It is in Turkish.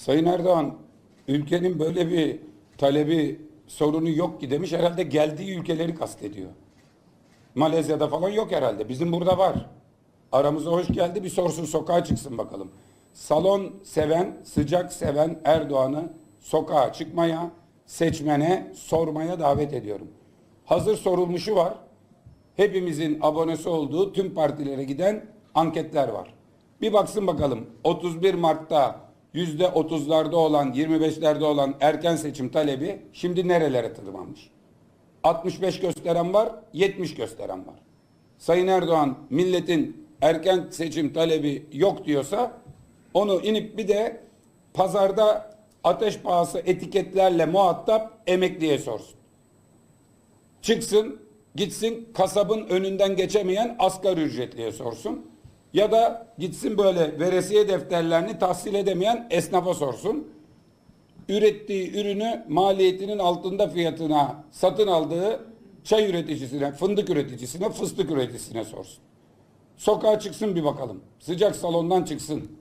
Sayın Erdoğan ülkenin böyle bir talebi sorunu yok ki demiş herhalde geldiği ülkeleri kastediyor. Malezya'da falan yok herhalde. Bizim burada var. Aramıza hoş geldi bir sorsun sokağa çıksın bakalım. Salon seven, sıcak seven Erdoğan'ı sokağa çıkmaya, seçmene sormaya davet ediyorum. Hazır sorulmuşu var. Hepimizin abonesi olduğu tüm partilere giden anketler var. Bir baksın bakalım 31 Mart'ta yüzde 30'larda olan 25'lerde olan erken seçim talebi şimdi nerelere tırmanmış? 65 gösteren var, 70 gösteren var. Sayın Erdoğan milletin erken seçim talebi yok diyorsa onu inip bir de pazarda ateş pahası etiketlerle muhatap emekliye sorsun. Çıksın gitsin kasabın önünden geçemeyen asgari ücretliye sorsun. Ya da gitsin böyle veresiye defterlerini tahsil edemeyen esnafa sorsun. Ürettiği ürünü maliyetinin altında fiyatına satın aldığı çay üreticisine, fındık üreticisine, fıstık üreticisine sorsun. Sokağa çıksın bir bakalım. Sıcak salondan çıksın.